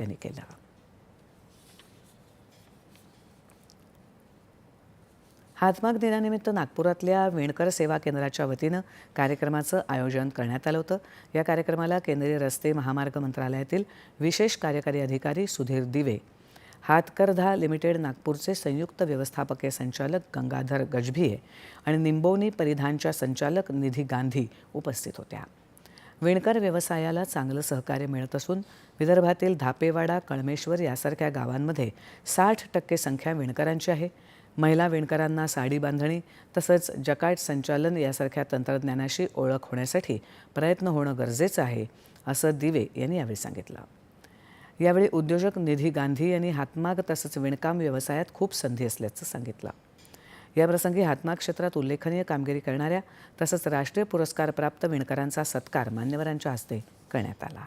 त्यांनी केला. हातमाग दिनानिमित्त नागपुरातल्या विणकर सेवा केंद्राच्या वतीनं कार्यक्रमाचं आयोजन करण्यात आलं होतं. या कार्यक्रमाला केंद्रीय रस्ते महामार्ग मंत्रालयातील विशेष कार्यकारी अधिकारी सुधीर दिवे हातकरधा लिमिटेड नागपूरचे संयुक्त व्यवस्थापकीय संचालक गंगाधर गजभिये आणि निंबोनी परिधानच्या संचालक निधी गांधी उपस्थित होत्या. विणकर व्यवसायाला चांगलं सहकार्य मिळत असून विदर्भातील धापेवाडा कळमेश्वर यासारख्या गावांमध्ये साठ टक्के संख्या विणकरांची आहे. महिला विणकरांना साडी बांधणी तसंच जकाट संचालन यासारख्या तंत्रज्ञानाशी ओळख होण्यासाठी प्रयत्न होणं गरजेचं आहे असं दिवे यांनी यावेळी सांगितलं. यावेळी उद्योजक निधी गांधी यांनी हातमाग तसंच विणकाम व्यवसायात खूप संधी असल्याचं सांगितलं. याप्रसंगी हातमाग क्षेत्रात उल्लेखनीय कामगिरी करणाऱ्या तसंच राष्ट्रीय पुरस्कारप्राप्त विणकरांचा सत्कार मान्यवरांच्या हस्ते करण्यात आला.